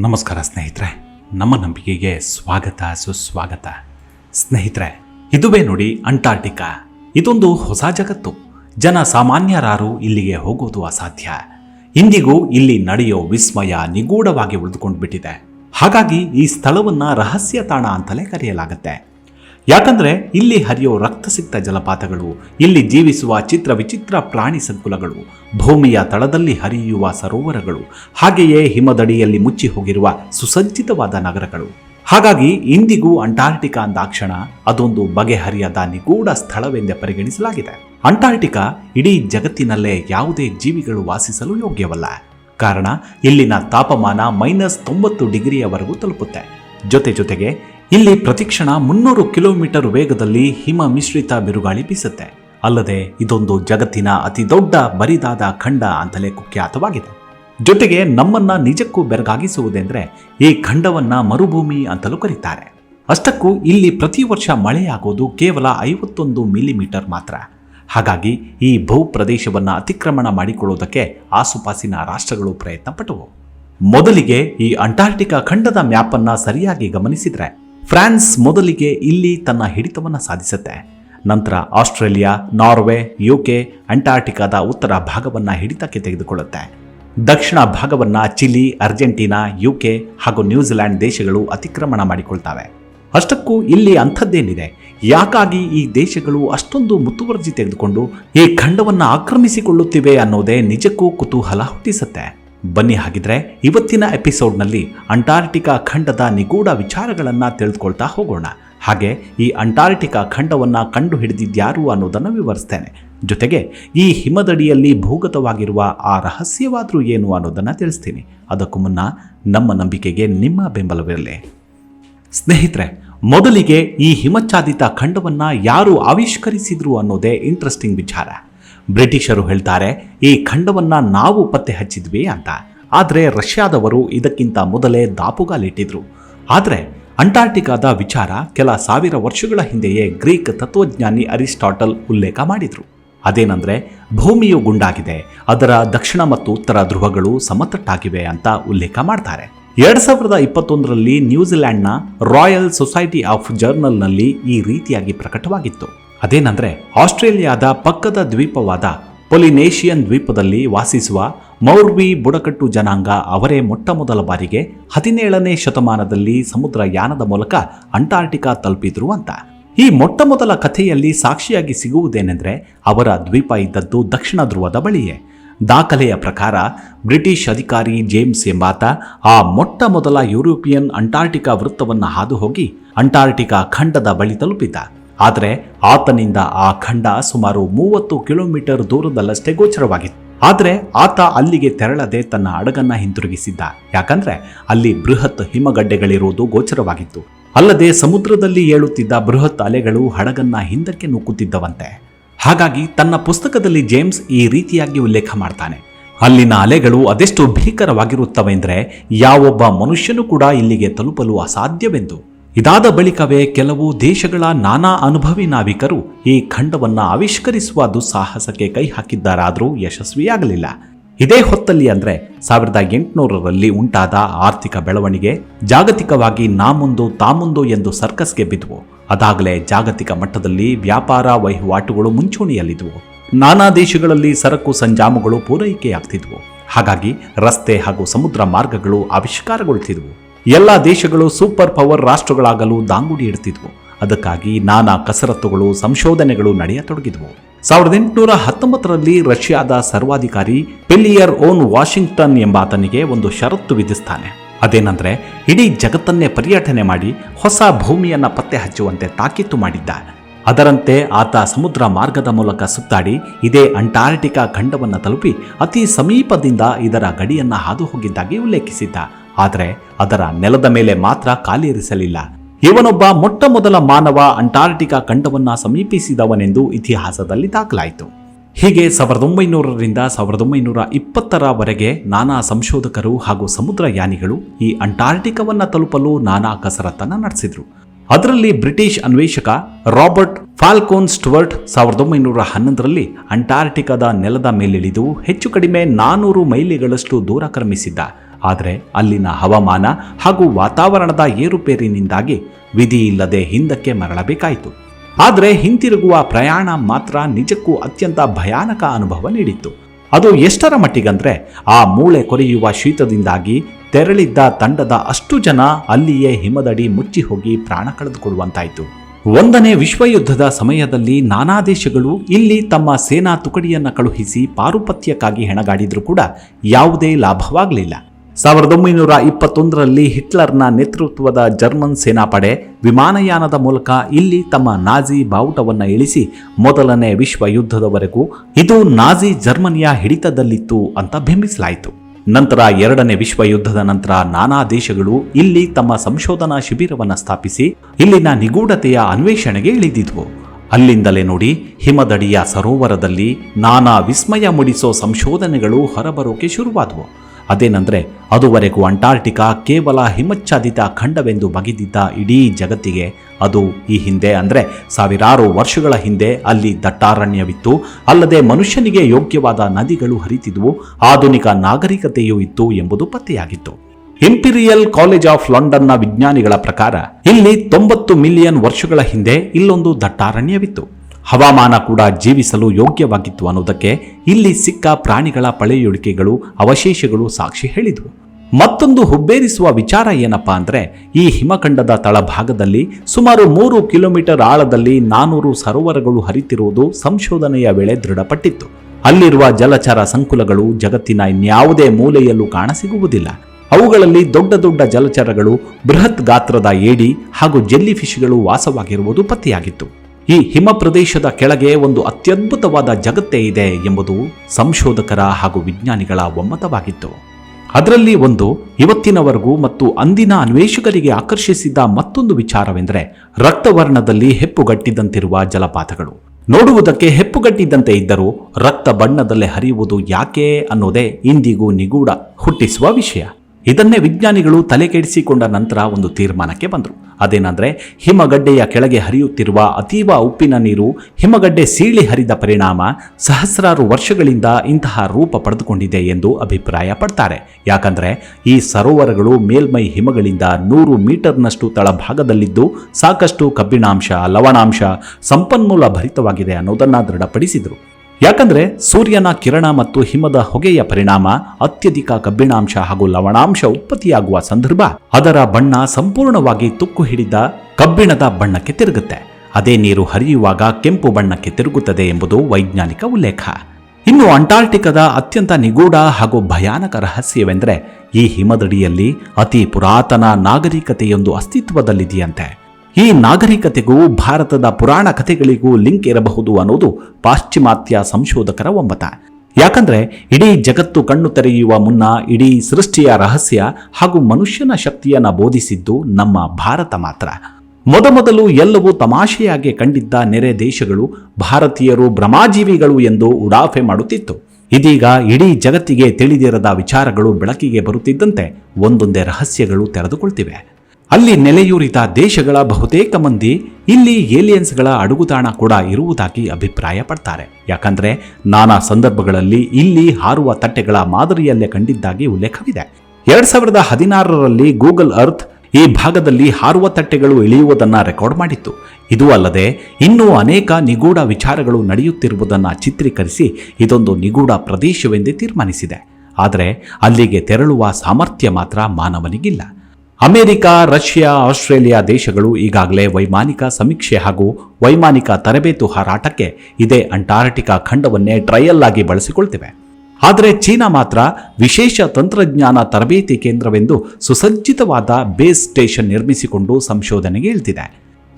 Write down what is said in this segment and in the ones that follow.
ನಮಸ್ಕಾರ ಸ್ನೇಹಿತರೆ, ನಮ್ಮ ನಂಬಿಕೆಗೆ ಸ್ವಾಗತ, ಸುಸ್ವಾಗತ. ಸ್ನೇಹಿತರೆ, ಇದುವೇ ನೋಡಿ ಅಂಟಾರ್ಟಿಕಾ. ಇದೊಂದು ಹೊಸ ಜಗತ್ತು. ಜನ ಸಾಮಾನ್ಯರಾರು ಇಲ್ಲಿಗೆ ಹೋಗೋದು ಅಸಾಧ್ಯ. ಇಂದಿಗೂ ಇಲ್ಲಿ ನಡೆಯೋ ವಿಸ್ಮಯ ನಿಗೂಢವಾಗಿ ಉಳಿದುಕೊಂಡು ಬಿಟ್ಟಿದೆ ಹಾಗಾಗಿ ಈ ಸ್ಥಳವನ್ನ ರಹಸ್ಯ ತಾಣ ಅಂತಲೇ ಕರೆಯಲಾಗುತ್ತೆ. ಯಾಕಂದ್ರೆ ಇಲ್ಲಿ ಹರಿಯೋ ರಕ್ತಸಿಕ್ತ ಜಲಪಾತಗಳು, ಇಲ್ಲಿ ಜೀವಿಸುವ ಚಿತ್ರ ವಿಚಿತ್ರ ಪ್ರಾಣಿ ಸಂಕುಲಗಳು, ಭೂಮಿಯ ತಳದಲ್ಲಿ ಹರಿಯುವ ಸರೋವರಗಳು, ಹಾಗೆಯೇ ಹಿಮದಡಿಯಲ್ಲಿ ಮುಚ್ಚಿ ಹೋಗಿರುವ ಸುಸಜ್ಜಿತವಾದ ನಗರಗಳು. ಹಾಗಾಗಿ ಇಂದಿಗೂ ಅಂಟಾರ್ಟಿಕಾ ಅಂದಾಕ್ಷಣ ಅದೊಂದು ಬಗೆಹರಿಯದ ನಿಗೂಢ ಸ್ಥಳವೆಂದೇ ಪರಿಗಣಿಸಲಾಗಿದೆ. ಅಂಟಾರ್ಟಿಕಾ ಇಡೀ ಜಗತ್ತಿನಲ್ಲೇ ಯಾವುದೇ ಜೀವಿಗಳು ವಾಸಿಸಲು ಯೋಗ್ಯವಲ್ಲ. ಕಾರಣ ಇಲ್ಲಿನ ತಾಪಮಾನ ಮೈನಸ್ ತೊಂಬತ್ತು ಡಿಗ್ರಿಯವರೆಗೂ ತಲುಪುತ್ತೆ. ಜೊತೆ ಜೊತೆಗೆ ಇಲ್ಲಿ ಪ್ರತಿಕ್ಷಣ ಮುನ್ನೂರು ಕಿಲೋಮೀಟರ್ ವೇಗದಲ್ಲಿ ಹಿಮ ಮಿಶ್ರಿತ ಬಿರುಗಾಳಿ ಬೀಸುತ್ತೆ. ಅಲ್ಲದೆ ಇದೊಂದು ಜಗತ್ತಿನ ಅತಿ ದೊಡ್ಡ ಬರಿದಾದ ಖಂಡ ಅಂತಲೇ ಕುಖ್ಯಾತವಾಗಿದೆ. ಜೊತೆಗೆ ನಮ್ಮನ್ನ ನಿಜಕ್ಕೂ ಬೆರಗಾಗಿಸುವುದೆಂದರೆ ಈ ಖಂಡವನ್ನ ಮರುಭೂಮಿ ಅಂತಲೂ ಕರೀತಾರೆ. ಅಷ್ಟಕ್ಕೂ ಇಲ್ಲಿ ಪ್ರತಿ ವರ್ಷ ಮಳೆಯಾಗೋದು ಕೇವಲ ಐವತ್ತೊಂದು ಮಿಲಿಮೀಟರ್ ಮಾತ್ರ. ಹಾಗಾಗಿ ಈ ಭೂಪ್ರದೇಶವನ್ನು ಅತಿಕ್ರಮಣ ಮಾಡಿಕೊಳ್ಳುವುದಕ್ಕೆ ಆಸುಪಾಸಿನ ರಾಷ್ಟ್ರಗಳು ಪ್ರಯತ್ನ ಪಟ್ಟವು ಮೊದಲಿಗೆ ಈ ಅಂಟಾರ್ಟಿಕಾ ಖಂಡದ ಮ್ಯಾಪನ್ನು ಸರಿಯಾಗಿ ಗಮನಿಸಿದ್ರೆ ಫ್ರಾನ್ಸ್ ಮೊದಲಿಗೆ ಇಲ್ಲಿ ತನ್ನ ಹಿಡಿತವನ್ನು ಸಾಧಿಸುತ್ತೆ. ನಂತರ ಆಸ್ಟ್ರೇಲಿಯಾ, ನಾರ್ವೆ, ಯುಕೆ, ಅಂಟಾರ್ಟಿಕಾದ ಉತ್ತರ ಭಾಗವನ್ನು ಹಿಡಿತಕ್ಕೆ ತೆಗೆದುಕೊಳ್ಳುತ್ತೆ. ದಕ್ಷಿಣ ಭಾಗವನ್ನು ಚಿಲಿ, ಅರ್ಜೆಂಟೀನಾ, ಯುಕೆ ಹಾಗೂ ನ್ಯೂಜಿಲ್ಯಾಂಡ್ ದೇಶಗಳು ಅತಿಕ್ರಮಣ ಮಾಡಿಕೊಳ್ತವೆ. ಅಷ್ಟಕ್ಕೂ ಇಲ್ಲಿ ಅಂಥದ್ದೇನಿದೆ? ಯಾಕಾಗಿ ಈ ದೇಶಗಳು ಅಷ್ಟೊಂದು ಮುತುವರ್ಜಿ ತೆಗೆದುಕೊಂಡು ಈ ಖಂಡವನ್ನು ಆಕ್ರಮಿಸಿಕೊಳ್ಳುತ್ತಿವೆ ಅನ್ನೋದೇ ನಿಜಕ್ಕೂ ಕುತೂಹಲ ಹುಟ್ಟಿಸುತ್ತೆ. ಬನ್ನಿ ಹಾಗಿದ್ರೆ ಇವತ್ತಿನ ಎಪಿಸೋಡ್ನಲ್ಲಿ ಅಂಟಾರ್ಟಿಕಾ ಖಂಡದ ನಿಗೂಢ ವಿಚಾರಗಳನ್ನು ತಿಳಿದುಕೊಳ್ತಾ ಹೋಗೋಣ. ಹಾಗೆ ಈ ಅಂಟಾರ್ಟಿಕಾ ಖಂಡವನ್ನು ಕಂಡು ಹಿಡಿದಿದ್ಯಾರು ಅನ್ನೋದನ್ನು ವಿವರಿಸ್ತೇನೆ. ಜೊತೆಗೆ ಈ ಹಿಮದಡಿಯಲ್ಲಿ ಭೂಗತವಾಗಿರುವ ಆ ರಹಸ್ಯವಾದರೂ ಏನು ಅನ್ನೋದನ್ನು ತಿಳಿಸ್ತೀನಿ. ಅದಕ್ಕೂ ಮುನ್ನ ನಮ್ಮ ನಂಬಿಕೆಗೆ ನಿಮ್ಮ ಬೆಂಬಲವಿರಲಿ. ಸ್ನೇಹಿತರೆ, ಮೊದಲಿಗೆ ಈ ಹಿಮಚ್ಛಾದಿತ ಖಂಡವನ್ನು ಯಾರು ಆವಿಷ್ಕರಿಸಿದ್ರು ಅನ್ನೋದೇ ಇಂಟ್ರೆಸ್ಟಿಂಗ್ ವಿಚಾರ. ಬ್ರಿಟಿಷರು ಹೇಳ್ತಾರೆ, ಈ ಖಂಡವನ್ನ ನಾವು ಪತ್ತೆ ಹಚ್ಚಿದ್ವಿ ಅಂತ. ಆದರೆ ರಷ್ಯಾದವರು ಇದಕ್ಕಿಂತ ಮೊದಲೇ ದಾಪುಗಾಲಿಟ್ಟಿದ್ರು. ಆದರೆ ಅಂಟಾರ್ಟಿಕಾದ ವಿಚಾರ ಕೆಲ ಸಾವಿರ ವರ್ಷಗಳ ಹಿಂದೆಯೇ ಗ್ರೀಕ್ ತತ್ವಜ್ಞಾನಿ ಅರಿಸ್ಟಾಟಲ್ ಉಲ್ಲೇಖ ಮಾಡಿದರು. ಅದೇನೆಂದರೆ, ಭೂಮಿಯು ಗುಂಡಾಗಿದೆ, ಅದರ ದಕ್ಷಿಣ ಮತ್ತು ಉತ್ತರ ಧ್ರುವಗಳು ಸಮತಟ್ಟಾಗಿವೆ ಅಂತ ಉಲ್ಲೇಖ ಮಾಡ್ತಾರೆ. ಎರಡು ಸಾವಿರದ ಇಪ್ಪತ್ತೊಂದರಲ್ಲಿ ನ್ಯೂಜಿಲೆಂಡ್ನ ರಾಯಲ್ ಸೊಸೈಟಿ ಆಫ್ ಜರ್ನಲ್ನಲ್ಲಿ ಈ ರೀತಿಯಾಗಿ ಪ್ರಕಟವಾಗಿತ್ತು. ಅದೇನಂದ್ರೆ ಆಸ್ಟ್ರೇಲಿಯಾದ ಪಕ್ಕದ ದ್ವೀಪವಾದ ಪೊಲಿನೇಷಿಯನ್ ದ್ವೀಪದಲ್ಲಿ ವಾಸಿಸುವ ಮೌರ್ವಿ ಬುಡಕಟ್ಟು ಜನಾಂಗ ಅವರೇ ಮೊಟ್ಟ ಮೊದಲ ಬಾರಿಗೆ ಹದಿನೇಳನೇ ಶತಮಾನದಲ್ಲಿ ಸಮುದ್ರ ಯಾನದ ಮೂಲಕ ಅಂಟಾರ್ಟಿಕಾ ತಲುಪಿದ್ರು ಅಂತ. ಈ ಮೊಟ್ಟ ಮೊದಲ ಕಥೆಯಲ್ಲಿ ಸಾಕ್ಷಿಯಾಗಿ ಸಿಗುವುದೇನೆಂದರೆ ಅವರ ದ್ವೀಪ ಇದ್ದದ್ದು ದಕ್ಷಿಣ ಧ್ರುವದ ಬಳಿಯೇ. ದಾಖಲೆಯ ಪ್ರಕಾರ ಬ್ರಿಟಿಷ್ ಅಧಿಕಾರಿ ಜೇಮ್ಸ್ ಎಂಬಾತ ಆ ಮೊಟ್ಟ ಮೊದಲ ಯುರೋಪಿಯನ್ ಅಂಟಾರ್ಟಿಕಾ ವೃತ್ತವನ್ನು ಹಾದು ಹೋಗಿ ಅಂಟಾರ್ಟಿಕಾ ಖಂಡದ ಬಳಿ ತಲುಪಿದ್ದ. ಆದರೆ ಆತನಿಂದ ಆ ಖಂಡ ಸುಮಾರು ಮೂವತ್ತು ಕಿಲೋಮೀಟರ್ ದೂರದಲ್ಲಷ್ಟೇ ಗೋಚರವಾಗಿತ್ತು. ಆದರೆ ಆತ ಅಲ್ಲಿಗೆ ತೆರಳದೆ ತನ್ನ ಹಡಗನ್ನ ಹಿಂತಿರುಗಿಸಿದ್ದ. ಯಾಕಂದ್ರೆ ಅಲ್ಲಿ ಬೃಹತ್ ಹಿಮಗಡ್ಡೆಗಳಿರುವುದು ಗೋಚರವಾಗಿತ್ತು. ಅಲ್ಲದೆ ಸಮುದ್ರದಲ್ಲಿ ಏಳುತ್ತಿದ್ದ ಬೃಹತ್ ಅಲೆಗಳು ಹಡಗನ್ನ ಹಿಂದಕ್ಕೆ ನುಕ್ಕುತ್ತಿದ್ದವಂತೆ ಹಾಗಾಗಿ ತನ್ನ ಪುಸ್ತಕದಲ್ಲಿ ಜೇಮ್ಸ್ ಈ ರೀತಿಯಾಗಿ ಉಲ್ಲೇಖ ಮಾಡ್ತಾನೆ. ಅಲ್ಲಿನ ಅಲೆಗಳು ಅದೆಷ್ಟು ಭೀಕರವಾಗಿರುತ್ತವೆಂದರೆ ಯಾವೊಬ್ಬ ಮನುಷ್ಯನು ಕೂಡ ಇಲ್ಲಿಗೆ ತಲುಪಲು ಅಸಾಧ್ಯವೆಂದು. ಇದಾದ ಬಳಿಕವೇ ಕೆಲವು ದೇಶಗಳ ನಾನಾ ಅನುಭವಿ ನಾವಿಕರು ಈ ಖಂಡವನ್ನು ಆವಿಷ್ಕರಿಸುವ ದುಸ್ಸಾಹಸಕ್ಕೆ ಕೈ ಹಾಕಿದ್ದಾರಾದರೂ ಯಶಸ್ವಿಯಾಗಲಿಲ್ಲ. ಇದೇ ಹೊತ್ತಲ್ಲಿ ಅಂದರೆ ಸಾವಿರದ ಎಂಟುನೂರರಲ್ಲಿ ಉಂಟಾದ ಆರ್ಥಿಕ ಬೆಳವಣಿಗೆ ಜಾಗತಿಕವಾಗಿ ನಾಮುಂದು ತಾಮುಂದು ಎಂದು ಸರ್ಕಸ್ಗೆ ಬಿದ್ದುವು ಅದಾಗಲೇ ಜಾಗತಿಕ ಮಟ್ಟದಲ್ಲಿ ವ್ಯಾಪಾರ ವಹಿವಾಟುಗಳು ಮುಂಚೂಣಿಯಲ್ಲಿದ್ದುವು ನಾನಾ ದೇಶಗಳಲ್ಲಿ ಸರಕು ಸಂಜಾಮುಗಳು ಪೂರೈಕೆಯಾಗ್ತಿದ್ವು. ಹಾಗಾಗಿ ರಸ್ತೆ ಹಾಗೂ ಸಮುದ್ರ ಮಾರ್ಗಗಳು ಆವಿಷ್ಕಾರಗೊಳ್ತಿದ್ವು. ಎಲ್ಲ ದೇಶಗಳು ಸೂಪರ್ ಪವರ್ ರಾಷ್ಟ್ರಗಳಾಗಲು ದಾಂಗುಡಿ ಇಡ್ತಿದ್ವು. ಅದಕ್ಕಾಗಿ ನಾನಾ ಕಸರತ್ತುಗಳು, ಸಂಶೋಧನೆಗಳು ನಡೆಯತೊಡಗಿದ್ವು. ಸಾವಿರದ ಎಂಟುನೂರ ಹತ್ತೊಂಬತ್ತರಲ್ಲಿ ರಷ್ಯಾದ ಸರ್ವಾಧಿಕಾರಿ ಪೆಲಿಯರ್ ಓನ್ ವಾಷಿಂಗ್ಟನ್ ಎಂಬಾತನಿಗೆ ಒಂದು ಷರತ್ತು ವಿಧಿಸ್ತಾನೆ. ಅದೇನಂದ್ರೆ, ಇಡೀ ಜಗತ್ತನ್ನೇ ಪರ್ಯಟನೆ ಮಾಡಿ ಹೊಸ ಭೂಮಿಯನ್ನ ಪತ್ತೆ ಹಚ್ಚುವಂತೆ ತಾಕೀತು ಮಾಡಿದ್ದ. ಅದರಂತೆ ಆತ ಸಮುದ್ರ ಮಾರ್ಗದ ಮೂಲಕ ಸುತ್ತಾಡಿ ಇದೇ ಅಂಟಾರ್ಟಿಕಾ ಖಂಡವನ್ನು ತಲುಪಿ ಅತಿ ಸಮೀಪದಿಂದ ಇದರ ಗಡಿಯನ್ನ ಹಾದು ಹೋಗಿದ್ದಾಗಿ ಉಲ್ಲೇಖಿಸಿದ್ದ. ಆದರೆ ಅದರ ನೆಲದ ಮೇಲೆ ಮಾತ್ರ ಕಾಲಿರಿಸಲಿಲ್ಲ. ಇವನೊಬ್ಬ ಮೊಟ್ಟ ಮೊದಲ ಮಾನವ ಅಂಟಾರ್ಟಿಕಾ ಖಂಡವನ್ನ ಸಮೀಪಿಸಿದವನೆಂದು ಇತಿಹಾಸದಲ್ಲಿ ದಾಖಲಾಯಿತು. ಹೀಗೆ ಸಾವಿರದ ಒಂಬೈನೂರರಿಂದ ಸಾವಿರದ ಒಂಬೈನೂರ ಇಪ್ಪತ್ತರವರೆಗೆ ನಾನಾ ಸಂಶೋಧಕರು ಹಾಗೂ ಸಮುದ್ರಯಾನಿಗಳು ಈ ಅಂಟಾರ್ಟಿಕಾವನ್ನ ತಲುಪಲು ನಾನಾ ಕಸರತ್ತನ್ನು ನಡೆಸಿದ್ರು. ಅದರಲ್ಲಿ ಬ್ರಿಟಿಷ್ ಅನ್ವೇಷಕ ರಾಬರ್ಟ್ ಫಾಲ್ಕೋನ್ ಸ್ಟುವರ್ಟ್ ಸಾವಿರದ ಒಂಬೈನೂರ ಹನ್ನೊಂದರಲ್ಲಿ ಅಂಟಾರ್ಟಿಕಾದ ನೆಲದ ಮೇಲಿಳಿದು ಹೆಚ್ಚು ಕಡಿಮೆ ನಾನೂರು ಮೈಲಿಗಳಷ್ಟು ದೂರ ಕ್ರಮಿಸಿದ್ದ. ಆದರೆ ಅಲ್ಲಿನ ಹವಾಮಾನ ಹಾಗೂ ವಾತಾವರಣದ ಏರುಪೇರಿನಿಂದಾಗಿ ವಿಧಿ ಇಲ್ಲದೆ ಹಿಂದಕ್ಕೆ ಮರಳಬೇಕಾಯಿತು. ಆದರೆ ಹಿಂತಿರುಗುವ ಪ್ರಯಾಣ ಮಾತ್ರ ನಿಜಕ್ಕೂ ಅತ್ಯಂತ ಭಯಾನಕ ಅನುಭವ ನೀಡಿತ್ತು. ಅದು ಎಷ್ಟರ ಮಟ್ಟಿಗಂದ್ರೆ ಆ ಮೂಳೆ ಕೊರೆಯುವ ಶೀತದಿಂದಾಗಿ ತೆರಳಿದ್ದ ತಂಡದ ಅಷ್ಟು ಜನ ಅಲ್ಲಿಯೇ ಹಿಮದಡಿ ಮುಚ್ಚಿ ಹೋಗಿ ಪ್ರಾಣ ಕಳೆದುಕೊಳ್ಳುವಂತಾಯಿತು. ಒಂದನೇ ವಿಶ್ವಯುದ್ಧದ ಸಮಯದಲ್ಲಿ ನಾನಾ ದೇಶಗಳು ಇಲ್ಲಿ ತಮ್ಮ ಸೇನಾ ತುಕಡಿಯನ್ನು ಕಳುಹಿಸಿ ಪಾರುಪತ್ಯಕ್ಕಾಗಿ ಹೆಣಗಾಡಿದ್ರೂ ಕೂಡ ಯಾವುದೇ ಲಾಭವಾಗಲಿಲ್ಲ. ಸಾವಿರದ ಒಂಬೈನೂರ ಇಪ್ಪತ್ತೊಂದರಲ್ಲಿ ಹಿಟ್ಲರ್ನ ನೇತೃತ್ವದ ಜರ್ಮನ್ ಸೇನಾಪಡೆ ವಿಮಾನಯಾನದ ಮೂಲಕ ಇಲ್ಲಿ ತಮ್ಮ ನಾಜಿ ಬಾವುಟವನ್ನು ಇಳಿಸಿ ಮೊದಲನೇ ವಿಶ್ವ ಯುದ್ಧದವರೆಗೂ ಇದು ನಾಜಿ ಜರ್ಮನಿಯ ಹಿಡಿತದಲ್ಲಿತ್ತು ಅಂತ ಬಿಂಬಿಸಲಾಯಿತು. ನಂತರ ಎರಡನೇ ವಿಶ್ವ ಯುದ್ಧದ ನಂತರ ನಾನಾ ದೇಶಗಳು ಇಲ್ಲಿ ತಮ್ಮ ಸಂಶೋಧನಾ ಶಿಬಿರವನ್ನು ಸ್ಥಾಪಿಸಿ ಇಲ್ಲಿನ ನಿಗೂಢತೆಯ ಅನ್ವೇಷಣೆಗೆ ಇಳಿದಿದ್ವು. ಅಲ್ಲಿಂದಲೇ ನೋಡಿ ಹಿಮದಡಿಯ ಸರೋವರದಲ್ಲಿ ನಾನಾ ವಿಸ್ಮಯ ಮೂಡಿಸೋ ಸಂಶೋಧನೆಗಳು ಹೊರಬರೋಕೆ ಶುರುವಾದವು. ಅದೇನೆಂದ್ರೆ ಅದುವರೆಗೂ ಅಂಟಾರ್ಟಿಕಾ ಕೇವಲ ಹಿಮಚ್ಛಾದಿತ ಖಂಡವೆಂದು ಬಗೆದಿದ್ದ ಇಡೀ ಜಗತ್ತಿಗೆ ಅದು ಈ ಹಿಂದೆ ಅಂದರೆ ಸಾವಿರಾರು ವರ್ಷಗಳ ಹಿಂದೆ ಅಲ್ಲಿ ದಟ್ಟಾರಣ್ಯವಿತ್ತು. ಅಲ್ಲದೆ ಮನುಷ್ಯನಿಗೆ ಯೋಗ್ಯವಾದ ನದಿಗಳು ಹರಿತಿದ್ವು. ಆಧುನಿಕ ನಾಗರಿಕತೆಯೂ ಇತ್ತು ಎಂಬುದು ಪತ್ತೆಯಾಗಿತ್ತು. ಇಂಪೀರಿಯಲ್ ಕಾಲೇಜ್ ಆಫ್ ಲಂಡನ್ನ ವಿಜ್ಞಾನಿಗಳ ಪ್ರಕಾರ ಇಲ್ಲಿ ತೊಂಬತ್ತು ಮಿಲಿಯನ್ ವರ್ಷಗಳ ಹಿಂದೆ ಇಲ್ಲೊಂದು ದಟ್ಟಾರಣ್ಯವಿತ್ತು. ಹವಾಮಾನ ಕೂಡ ಜೀವಿಸಲು ಯೋಗ್ಯವಾಗಿತ್ತು ಅನ್ನೋದಕ್ಕೆ ಇಲ್ಲಿ ಸಿಕ್ಕ ಪ್ರಾಣಿಗಳ ಪಳೆಯುಳಿಕೆಗಳು, ಅವಶೇಷಗಳು ಸಾಕ್ಷಿ ಹೇಳಿದವು. ಮತ್ತೊಂದು ಹುಬ್ಬೇರಿಸುವ ವಿಚಾರ ಏನಪ್ಪಾ ಅಂದರೆ, ಈ ಹಿಮಖಂಡದ ತಳಭಾಗದಲ್ಲಿ ಸುಮಾರು ಮೂರು ಕಿಲೋಮೀಟರ್ ಆಳದಲ್ಲಿ ನಾನೂರು ಸರೋವರಗಳು ಹರಿತಿರುವುದು ಸಂಶೋಧನೆಯ ವೇಳೆ ದೃಢಪಟ್ಟಿತ್ತು. ಅಲ್ಲಿರುವ ಜಲಚರ ಸಂಕುಲಗಳು ಜಗತ್ತಿನ ಇನ್ಯಾವುದೇ ಮೂಲೆಯಲ್ಲೂ ಕಾಣಸಿಗುವುದಿಲ್ಲ. ಅವುಗಳಲ್ಲಿ ದೊಡ್ಡ ದೊಡ್ಡ ಜಲಚರಗಳು ಬೃಹತ್ ಗಾತ್ರದ ಏಡಿ ಹಾಗೂ ಜೆಲ್ಲಿ ಫಿಶ್ಗಳು ವಾಸವಾಗಿರುವುದು ಪತ್ತೆಯಾಗಿತ್ತು. ಈ ಹಿಮ ಪ್ರದೇಶದ ಕೆಳಗೆ ಒಂದು ಅತ್ಯದ್ಭುತವಾದ ಜಗತ್ತೇ ಇದೆ ಎಂಬುದು ಸಂಶೋಧಕರ ಹಾಗೂ ವಿಜ್ಞಾನಿಗಳ ಒಮ್ಮತವಾಗಿತ್ತು. ಅದರಲ್ಲಿ ಒಂದು ಇವತ್ತಿನವರೆಗೂ ಮತ್ತು ಅಂದಿನ ಅನ್ವೇಷಕರಿಗೆ ಆಕರ್ಷಿಸಿದ ಮತ್ತೊಂದು ವಿಚಾರವೆಂದರೆ ರಕ್ತವರ್ಣದಲ್ಲಿ ಹೆಪ್ಪುಗಟ್ಟಿದಂತಿರುವ ಜಲಪಾತಗಳು. ನೋಡುವುದಕ್ಕೆ ಹೆಪ್ಪುಗಟ್ಟಿದ್ದಂತೆ ಇದ್ದರೂ ರಕ್ತ ಬಣ್ಣದಲ್ಲೇ ಹರಿಯುವುದು ಯಾಕೆ ಅನ್ನೋದೇ ಇಂದಿಗೂ ನಿಗೂಢ ಹುಟ್ಟಿಸುವ ವಿಷಯ. ಇದನ್ನೇ ವಿಜ್ಞಾನಿಗಳು ತಲೆ ಕೆಡಿಸಿಕೊಂಡ ನಂತರ ಒಂದು ತೀರ್ಮಾನಕ್ಕೆ ಬಂದರು. ಅದೇನೆಂದರೆ, ಹಿಮಗಡ್ಡೆಯ ಕೆಳಗೆ ಹರಿಯುತ್ತಿರುವ ಅತೀವ ಉಪ್ಪಿನ ನೀರು, ಹಿಮಗಡ್ಡೆ ಸೀಳಿ ಹರಿದ ಪರಿಣಾಮ ಸಹಸ್ರಾರು ವರ್ಷಗಳಿಂದ ಇಂತಹ ರೂಪ ಪಡೆದುಕೊಂಡಿದೆ ಎಂದು ಅಭಿಪ್ರಾಯ ಪಡ್ತಾರೆ ಯಾಕಂದರೆ, ಈ ಸರೋವರಗಳು ಮೇಲ್ಮೈ ಹಿಮಗಳಿಂದ ನೂರು ಮೀಟರ್ನಷ್ಟು ತಳಭಾಗದಲ್ಲಿದ್ದು ಸಾಕಷ್ಟು ಕಬ್ಬಿಣಾಂಶ, ಲವಣಾಂಶ, ಸಂಪನ್ಮೂಲ ಭರಿತವಾಗಿದೆ ಅನ್ನೋದನ್ನು ದೃಢಪಡಿಸಿದರು. ಯಾಕಂದ್ರೆ ಸೂರ್ಯನ ಕಿರಣ ಮತ್ತು ಹಿಮದ ಹೊಗೆಯ ಪರಿಣಾಮ ಅತ್ಯಧಿಕ ಕಬ್ಬಿಣಾಂಶ ಹಾಗೂ ಲವಣಾಂಶ ಉತ್ಪತ್ತಿಯಾಗುವ ಸಂದರ್ಭ. ಅದರ ಬಣ್ಣ ಸಂಪೂರ್ಣವಾಗಿ ತುಕ್ಕು ಹಿಡಿದ ಕಬ್ಬಿಣದ ಬಣ್ಣಕ್ಕೆ ತಿರುಗುತ್ತೆ. ಅದೇ ನೀರು ಹರಿಯುವಾಗ ಕೆಂಪು ಬಣ್ಣಕ್ಕೆ ತಿರುಗುತ್ತದೆ ಎಂಬುದು ವೈಜ್ಞಾನಿಕ ಉಲ್ಲೇಖ. ಇನ್ನು ಅಂಟಾರ್ಟಿಕದ ಅತ್ಯಂತ ನಿಗೂಢ ಹಾಗೂ ಭಯಾನಕ ರಹಸ್ಯವೆಂದರೆ ಈ ಹಿಮದಡಿಯಲ್ಲಿ ಅತಿ ಪುರಾತನ ನಾಗರಿಕತೆಯೊಂದು ಅಸ್ತಿತ್ವದಲ್ಲಿದೆಯಂತೆ. ಈ ನಾಗರಿಕತೆಗೂ ಭಾರತದ ಪುರಾಣ ಕಥೆಗಳಿಗೂ ಲಿಂಕ್ ಇರಬಹುದು ಅನ್ನೋದು ಪಾಶ್ಚಿಮಾತ್ಯ ಸಂಶೋಧಕರ ಒಮ್ಮತ. ಯಾಕಂದ್ರೆ ಇಡೀ ಜಗತ್ತು ಕಣ್ಣು ತೆರೆಯುವ ಮುನ್ನ ಇಡೀ ಸೃಷ್ಟಿಯ ರಹಸ್ಯ ಹಾಗೂ ಮನುಷ್ಯನ ಶಕ್ತಿಯನ್ನ ಬೋಧಿಸಿದ್ದು ನಮ್ಮ ಭಾರತ ಮಾತ್ರ. ಮೊದಮೊದಲು ಎಲ್ಲವೂ ತಮಾಷೆಯಾಗಿ ಕಂಡಿದ್ದ ನೆರೆ ದೇಶಗಳು ಭಾರತೀಯರು ಭ್ರಮಾಜೀವಿಗಳು ಎಂದು ಉಡಾಫೆ ಮಾಡುತ್ತಿತ್ತು. ಇದೀಗ ಇಡೀ ಜಗತ್ತಿಗೆ ತಿಳಿದಿರದ ವಿಚಾರಗಳು ಬೆಳಕಿಗೆ ಬರುತ್ತಿದ್ದಂತೆ ಒಂದೊಂದೇ ರಹಸ್ಯಗಳು ತೆರೆದುಕೊಳ್ತಿವೆ. ಅಲ್ಲಿ ನೆಲೆಯೂರಿದ ದೇಶಗಳ ಬಹುತೇಕ ಮಂದಿ ಇಲ್ಲಿ ಏಲಿಯನ್ಸ್ಗಳ ಅಡುಗುತಾಣ ಕೂಡ ಇರುವುದಾಗಿ ಅಭಿಪ್ರಾಯ ಪಡ್ತಾರೆ ಯಾಕಂದ್ರೆ ನಾನಾ ಸಂದರ್ಭಗಳಲ್ಲಿ ಇಲ್ಲಿ ಹಾರುವ ತಟ್ಟೆಗಳ ಮಾದರಿಯಲ್ಲೇ ಕಂಡಿದ್ದಾಗಿ ಉಲ್ಲೇಖವಿದೆ. ಎರಡ್ ಸಾವಿರದ ಹದಿನಾರರಲ್ಲಿ ಗೂಗಲ್ ಅರ್ಥ್ ಈ ಭಾಗದಲ್ಲಿ ಹಾರುವ ತಟ್ಟೆಗಳು ಇಳಿಯುವುದನ್ನ ರೆಕಾರ್ಡ್ ಮಾಡಿತ್ತು. ಇದು ಅಲ್ಲದೆ ಇನ್ನೂ ಅನೇಕ ನಿಗೂಢ ವಿಚಾರಗಳು ನಡೆಯುತ್ತಿರುವುದನ್ನು ಚಿತ್ರೀಕರಿಸಿ ಇದೊಂದು ನಿಗೂಢ ಪ್ರದೇಶವೆಂದೇ ತೀರ್ಮಾನಿಸಿದೆ. ಆದರೆ ಅಲ್ಲಿಗೆ ತೆರಳುವ ಸಾಮರ್ಥ್ಯ ಮಾತ್ರ ಮಾನವನಿಗಿಲ್ಲ. ಅಮೆರಿಕ, ರಷ್ಯಾ, ಆಸ್ಟ್ರೇಲಿಯಾ ದೇಶಗಳು ಈಗಾಗಲೇ ವೈಮಾನಿಕ ಸಮೀಕ್ಷೆ ಹಾಗೂ ವೈಮಾನಿಕ ತರಬೇತು ಹಾರಾಟಕ್ಕೆ ಇದೇ ಅಂಟಾರ್ಟಿಕಾ ಖಂಡವನ್ನೇ ಟ್ರಯಲ್ ಆಗಿ ಬಳಸಿಕೊಳ್ತಿವೆ. ಆದರೆ ಚೀನಾ ಮಾತ್ರ ವಿಶೇಷ ತಂತ್ರಜ್ಞಾನ ತರಬೇತಿ ಕೇಂದ್ರವೆಂದು ಸುಸಜ್ಜಿತವಾದ ಬೇಸ್ ಸ್ಟೇಷನ್ ನಿರ್ಮಿಸಿಕೊಂಡು ಸಂಶೋಧನೆಗೆ ಇಳಿದಿದೆ.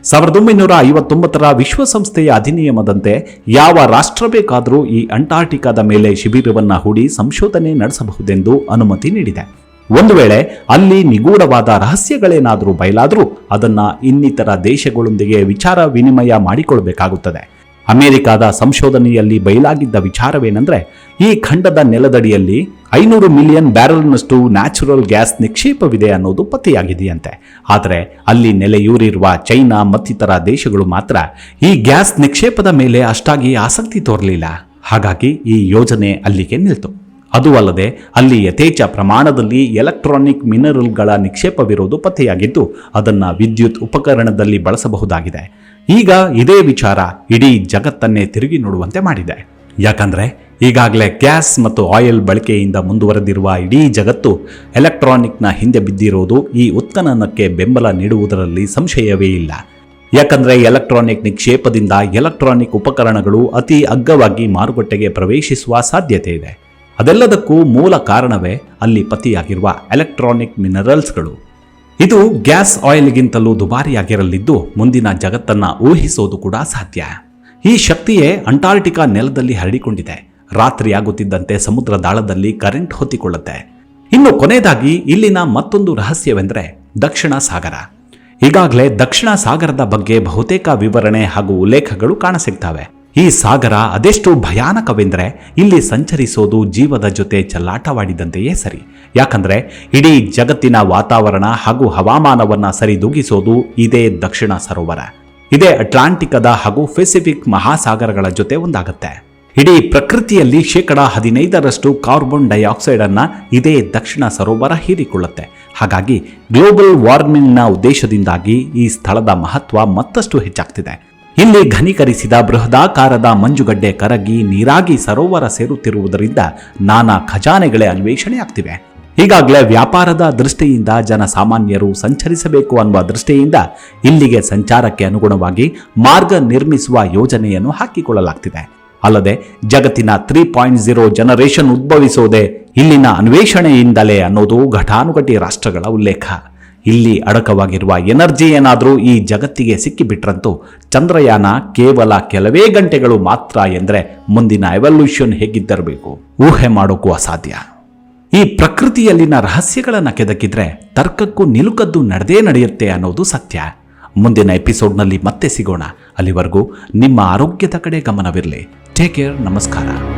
ಸಾವಿರದ ಒಂಬೈನೂರ ಐವತ್ತೊಂಬತ್ತರ ವಿಶ್ವಸಂಸ್ಥೆಯ ಅಧಿನಿಯಮದಂತೆ ಯಾವ ರಾಷ್ಟ್ರ ಬೇಕಾದರೂ ಈ ಅಂಟಾರ್ಟಿಕಾದ ಮೇಲೆ ಶಿಬಿರವನ್ನು ಹೂಡಿ ಸಂಶೋಧನೆ ನಡೆಸಬಹುದೆಂದು ಅನುಮತಿ ನೀಡಿದೆ. ಒಂದು ವೇಳೆ ಅಲ್ಲಿ ನಿಗೂಢವಾದ ರಹಸ್ಯಗಳೇನಾದರೂ ಬಯಲಾದರೂ ಅದನ್ನು ಇನ್ನಿತರ ದೇಶಗಳೊಂದಿಗೆ ವಿಚಾರ ವಿನಿಮಯ ಮಾಡಿಕೊಳ್ಳಬೇಕಾಗುತ್ತದೆ ಅಮೆರಿಕದ ಸಂಶೋಧನೆಯಲ್ಲಿ ಬಯಲಾಗಿದ್ದ ವಿಚಾರವೇನೆಂದರೆ, ಈ ಖಂಡದ ನೆಲದಡಿಯಲ್ಲಿ ಐನೂರು ಮಿಲಿಯನ್ ಬ್ಯಾರಲ್ನಷ್ಟು ನ್ಯಾಚುರಲ್ ಗ್ಯಾಸ್ ನಿಕ್ಷೇಪವಿದೆ ಅನ್ನೋದು ಪತ್ತೆಯಾಗಿದೆಯಂತೆ. ಆದರೆ ಅಲ್ಲಿ ನೆಲೆಯೂರಿರುವ ಚೈನಾ ಮತ್ತಿತರ ದೇಶಗಳು ಮಾತ್ರ ಈ ಗ್ಯಾಸ್ ನಿಕ್ಷೇಪದ ಮೇಲೆ ಅಷ್ಟಾಗಿ ಆಸಕ್ತಿ ತೋರಲಿಲ್ಲ. ಹಾಗಾಗಿ ಈ ಯೋಜನೆ ಅಲ್ಲಿಗೆ ನಿಲ್ತು. ಅದು ಅಲ್ಲದೆ ಅಲ್ಲಿ ಯಥೇಚ್ಛ ಪ್ರಮಾಣದಲ್ಲಿ ಎಲೆಕ್ಟ್ರಾನಿಕ್ ಮಿನರಲ್ಗಳ ನಿಕ್ಷೇಪವಿರುವುದು ಪತ್ತೆಯಾಗಿದ್ದು, ಅದನ್ನು ವಿದ್ಯುತ್ ಉಪಕರಣದಲ್ಲಿ ಬಳಸಬಹುದಾಗಿದೆ. ಈಗ ಇದೇ ವಿಚಾರ ಇಡೀ ಜಗತ್ತನ್ನೇ ತಿರುಗಿ ನೋಡುವಂತೆ ಮಾಡಿದೆ. ಯಾಕಂದರೆ, ಈಗಾಗಲೇ ಗ್ಯಾಸ್ ಮತ್ತು ಆಯಿಲ್ ಬಳಕೆಯಿಂದ ಮುಂದುವರೆದಿರುವ ಇಡೀ ಜಗತ್ತು ಎಲೆಕ್ಟ್ರಾನಿಕ್ನ ಹಿಂದೆ ಬಿದ್ದಿರುವುದು ಈ ಉತ್ಖನನಕ್ಕೆ ಬೆಂಬಲ ನೀಡುವುದರಲ್ಲಿ ಸಂಶಯವೇ ಇಲ್ಲ. ಯಾಕಂದರೆ ಎಲೆಕ್ಟ್ರಾನಿಕ್ ನಿಕ್ಷೇಪದಿಂದ ಎಲೆಕ್ಟ್ರಾನಿಕ್ ಉಪಕರಣಗಳು ಅತಿ ಅಗ್ಗವಾಗಿ ಮಾರುಕಟ್ಟೆಗೆ ಪ್ರವೇಶಿಸುವ ಸಾಧ್ಯತೆ ಇದೆ. ಅದೆಲ್ಲದಕ್ಕೂ ಮೂಲ ಕಾರಣವೇ ಅಲ್ಲಿ ಪತಿಯಾಗಿರುವ ಎಲೆಕ್ಟ್ರಾನಿಕ್ ಮಿನರಲ್ಸ್ಗಳು. ಇದು ಗ್ಯಾಸ್ ಆಯಿಲ್ಗಿಂತಲೂ ದುಬಾರಿಯಾಗಿರಲಿದ್ದು ಮುಂದಿನ ಜಗತ್ತನ್ನು ಊಹಿಸೋದು ಕೂಡ ಸಾಧ್ಯ. ಈ ಶಕ್ತಿಯೇ ಅಂಟಾರ್ಟಿಕಾ ನೆಲದಲ್ಲಿ ಹರಡಿಕೊಂಡಿದೆ. ರಾತ್ರಿಯಾಗುತ್ತಿದ್ದಂತೆ ಸಮುದ್ರ ದಾಳದಲ್ಲಿ ಕರೆಂಟ್ ಹೊತ್ತಿಕೊಳ್ಳುತ್ತೆ. ಇನ್ನು ಕೊನೆಯದಾಗಿ ಇಲ್ಲಿನ ಮತ್ತೊಂದು ರಹಸ್ಯವೆಂದರೆ ದಕ್ಷಿಣ ಸಾಗರ. ಈಗಾಗಲೇ ದಕ್ಷಿಣ ಸಾಗರದ ಬಗ್ಗೆ ಬಹುತೇಕ ವಿವರಣೆ ಹಾಗೂ ಉಲ್ಲೇಖಗಳು ಕಾಣಸಿಗ್ತವೆ. ಈ ಸಾಗರ ಅದೆಷ್ಟು ಭಯಾನಕವೆಂದರೆ ಇಲ್ಲಿ ಸಂಚರಿಸೋದು ಜೀವದ ಜೊತೆ ಚಲ್ಲಾಟವಾಡಿದಂತೆಯೇ ಸರಿ. ಯಾಕಂದ್ರೆ ಇಡೀ ಜಗತ್ತಿನ ವಾತಾವರಣ ಹಾಗೂ ಹವಾಮಾನವನ್ನ ಸರಿದೂಗಿಸೋದು ಇದೇ ದಕ್ಷಿಣ ಸರೋವರ. ಇದೇ ಅಟ್ಲಾಂಟಿಕದ ಹಾಗೂ ಪೆಸಿಫಿಕ್ ಮಹಾಸಾಗರಗಳ ಜೊತೆ ಒಂದಾಗುತ್ತೆ. ಇಡೀ ಪ್ರಕೃತಿಯಲ್ಲಿ ಶೇಕಡ ಹದಿನೈದರಷ್ಟು ಕಾರ್ಬನ್ ಡೈಆಕ್ಸೈಡ್ ಅನ್ನ ಇದೇ ದಕ್ಷಿಣ ಸರೋವರ ಹೀರಿಕೊಳ್ಳುತ್ತೆ. ಹಾಗಾಗಿ ಗ್ಲೋಬಲ್ ವಾರ್ಮಿಂಗ್ನ ಉದ್ದೇಶದಿಂದಾಗಿ ಈ ಸ್ಥಳದ ಮಹತ್ವ ಮತ್ತಷ್ಟು ಹೆಚ್ಚಾಗ್ತಿದೆ. ಇಲ್ಲಿ ಘನೀಕರಿಸಿದ ಬೃಹದಾಕಾರದ ಮಂಜುಗಡ್ಡೆ ಕರಗಿ ನೀರಾಗಿ ಸರೋವರ ಸೇರುತ್ತಿರುವುದರಿಂದ ನಾನಾ ಖಜಾನೆಗಳೇ ಅನ್ವೇಷಣೆ ಆಗ್ತಿವೆ ಈಗಾಗಲೇ ವ್ಯಾಪಾರದ ದೃಷ್ಟಿಯಿಂದ ಜನಸಾಮಾನ್ಯರು ಸಂಚರಿಸಬೇಕು ಅನ್ನುವ ದೃಷ್ಟಿಯಿಂದ ಇಲ್ಲಿಗೆ ಸಂಚಾರಕ್ಕೆ ಅನುಗುಣವಾಗಿ ಮಾರ್ಗ ನಿರ್ಮಿಸುವ ಯೋಜನೆಯನ್ನು ಹಾಕಿಕೊಳ್ಳಲಾಗ್ತಿದೆ. ಅಲ್ಲದೆ ಜಗತ್ತಿನ ತ್ರೀ ಪಾಯಿಂಟ್ ಜೀರೋ ಜನರೇಷನ್ ಉದ್ಭವಿಸೋದೆ ಇಲ್ಲಿನ ಅನ್ವೇಷಣೆಯಿಂದಲೇ ಅನ್ನೋದು ಘಟಾನುಘಟಿ ರಾಷ್ಟ್ರಗಳ ಉಲ್ಲೇಖ. ಇಲ್ಲಿ ಅಡಕವಾಗಿರುವ ಎನರ್ಜಿ ಏನಾದರೂ ಈ ಜಗತ್ತಿಗೆ ಸಿಕ್ಕಿಬಿಟ್ರಂತೂ ಚಂದ್ರಯಾನ ಕೇವಲ ಕೆಲವೇ ಗಂಟೆಗಳು ಮಾತ್ರ ಎಂದರೆ ಮುಂದಿನ ಎವಲ್ಯೂಷನ್ ಹೇಗಿದ್ದಿರಬೇಕು? ಊಹೆ ಮಾಡೋಕ್ಕೂ ಅಸಾಧ್ಯ. ಈ ಪ್ರಕೃತಿಯಲ್ಲಿನ ರಹಸ್ಯಗಳನ್ನು ಕೆದಕಿದ್ರೆ ತರ್ಕಕ್ಕೂ ನಿಲುಕದ್ದು ನಡೆದೇ ನಡೆಯುತ್ತೆ ಅನ್ನೋದು ಸತ್ಯ. ಮುಂದಿನ ಎಪಿಸೋಡ್ನಲ್ಲಿ ಮತ್ತೆ ಸಿಗೋಣ. ಅಲ್ಲಿವರೆಗೂ ನಿಮ್ಮ ಆರೋಗ್ಯದ ಕಡೆ ಗಮನವಿರಲಿ. ಟೇಕ್ ಕೇರ್ ನಮಸ್ಕಾರ.